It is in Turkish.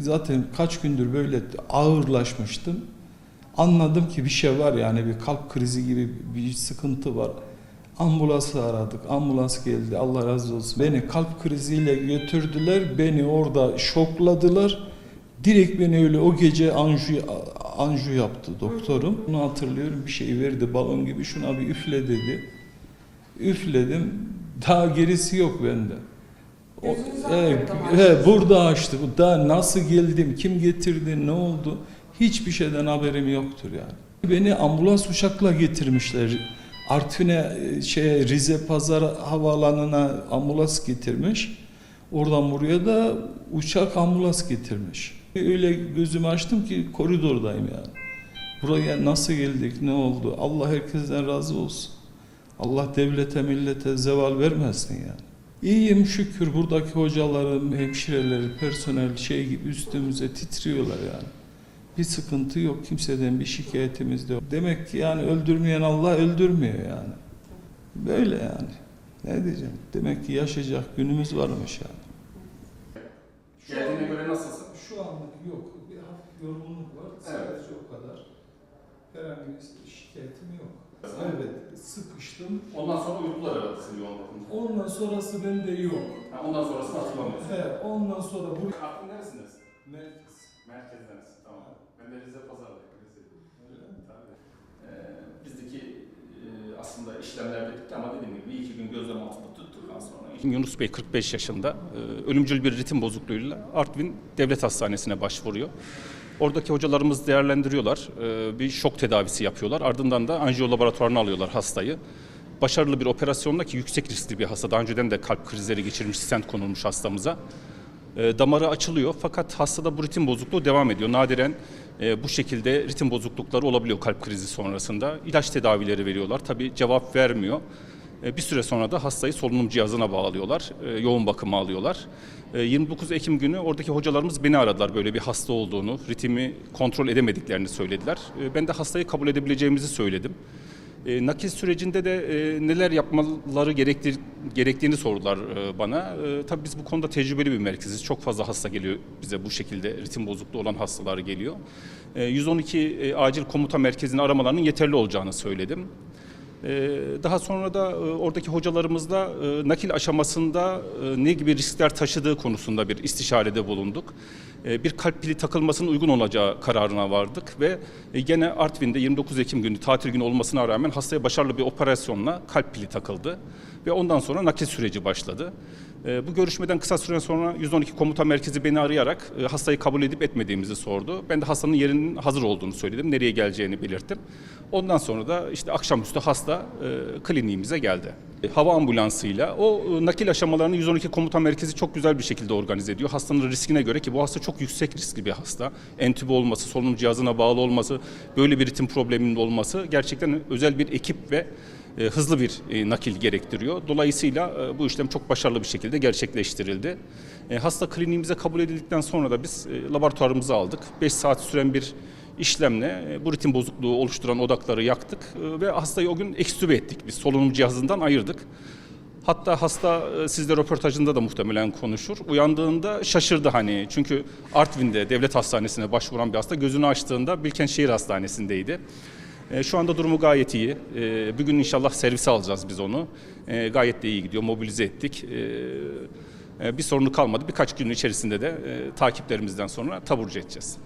Zaten kaç gündür böyle ağırlaşmıştım. Anladım ki bir şey var yani bir kalp krizi gibi bir sıkıntı var. Ambulansı aradık. Ambulans geldi. Allah razı olsun. Beni kalp kriziyle götürdüler. Beni orada şokladılar. Direkt beni öyle o gece anju, anju yaptı doktorum. Bunu hatırlıyorum. Bir şey verdi balon gibi. Şuna bir üfle dedi. Üfledim. Daha gerisi yok bende. O, Gözünüzü he, burada açtı. Daha nasıl geldim, kim getirdi, ne oldu? Hiçbir şeyden haberim yoktur yani. Beni ambulans uçakla getirmişler. Artvin'e e, şey Rize Pazar havaalanına ambulans getirmiş. Oradan buraya da uçak ambulans getirmiş. Öyle gözümü açtım ki koridordayım yani. Buraya nasıl geldik, ne oldu? Allah herkesten razı olsun. Allah devlete, millete zeval vermesin yani. İyiyim şükür buradaki hocalarım, hemşireleri, personel şey gibi üstümüze titriyorlar yani. Bir sıkıntı yok, kimseden bir şikayetimiz de yok. Demek ki yani öldürmeyen Allah öldürmüyor yani. Böyle yani. Ne diyeceğim? Demek ki yaşayacak günümüz varmış yani. Geldiğine göre nasılsın? Şu anlık yok. Bir hafif yorgunluk var. Sadece o kadar. Herhangi bir şikayetim yok. Evet, sıkıştım. Ondan sonra uykular aradı seni yoğun bakımda. Ondan sonrası bende yok. Ha, ondan sonrasını hatırlamıyorsun. He, ondan sonra bu Aklın neresindesin? merkez. Merkezdensin. Tamam. Ben de Rize Pazar'dayım. Rize'deyim. Tabii. Ee, bizdeki e, aslında işlemler bitti ama dediğim gibi bir iki gün gözlem altında tuttuktan sonra Yunus Bey 45 yaşında e, ölümcül bir ritim bozukluğuyla Artvin Devlet Hastanesi'ne başvuruyor. Oradaki hocalarımız değerlendiriyorlar. e, Bir şok tedavisi yapıyorlar. Ardından da anjiyo laboratuvarına alıyorlar hastayı. Başarılı bir operasyonla ki yüksek riskli bir hasta. Daha önceden de kalp krizleri geçirmiş, stent konulmuş hastamıza. E, damarı açılıyor fakat hastada bu ritim bozukluğu devam ediyor. Nadiren e, bu şekilde ritim bozuklukları olabiliyor kalp krizi sonrasında. İlaç tedavileri veriyorlar. Tabii cevap vermiyor. E, bir süre sonra da hastayı solunum cihazına bağlıyorlar. E, yoğun bakıma alıyorlar. E, 29 Ekim günü oradaki hocalarımız beni aradılar böyle bir hasta olduğunu, ritmi kontrol edemediklerini söylediler. E, ben de hastayı kabul edebileceğimizi söyledim. E, nakil sürecinde de e, neler yapmaları gerektir, gerektiğini sordular e, bana. E, tabii biz bu konuda tecrübeli bir merkeziz. Çok fazla hasta geliyor bize bu şekilde ritim bozukluğu olan hastalar geliyor. E, 112 e, acil komuta merkezini aramalarının yeterli olacağını söyledim. Ee, Daha sonra da e, oradaki hocalarımızla e, nakil aşamasında e, ne gibi riskler taşıdığı konusunda bir istişarede bulunduk. Bir kalp pili takılmasının uygun olacağı kararına vardık ve gene Artvin'de 29 Ekim günü tatil günü olmasına rağmen hastaya başarılı bir operasyonla kalp pili takıldı ve ondan sonra nakil süreci başladı. E, Bu görüşmeden kısa süre sonra 112 komuta merkezi beni arayarak e, hastayı kabul edip etmediğimizi sordu. Ben de hastanın yerinin hazır olduğunu söyledim. Nereye geleceğini belirttim. Ondan sonra da işte akşamüstü hasta e, kliniğimize geldi. E, hava ambulansıyla o nakil aşamalarını 112 komuta merkezi çok güzel bir şekilde organize ediyor. Hastanın riskine göre ki bu hasta çok yüksek riskli bir hasta. Entübe olması, solunum cihazına bağlı olması, böyle bir ritim probleminin olması gerçekten özel bir ekip ve e, hızlı bir e, nakil gerektiriyor. Dolayısıyla e, bu işlem çok başarılı bir şekilde gerçekleştirildi. E, Hasta kliniğimize kabul edildikten sonra da biz e, laboratuvarımızı aldık. 5 saat süren bir işlemle e, bu ritim bozukluğu oluşturan odakları yaktık ve hastayı o gün ekstübe ettik. Biz solunum cihazından ayırdık. Hatta hasta sizde röportajında da muhtemelen konuşur. Uyandığında şaşırdı hani. Çünkü Artvin'de devlet hastanesine başvuran bir hasta gözünü açtığında Bilkent Şehir Hastanesi'ndeydi. E, Şu anda durumu gayet iyi. E, Bir gün inşallah servise alacağız biz onu. E, Gayet de iyi gidiyor. Mobilize ettik. E, Bir sorunu kalmadı. Birkaç gün içerisinde de e, takiplerimizden sonra taburcu edeceğiz.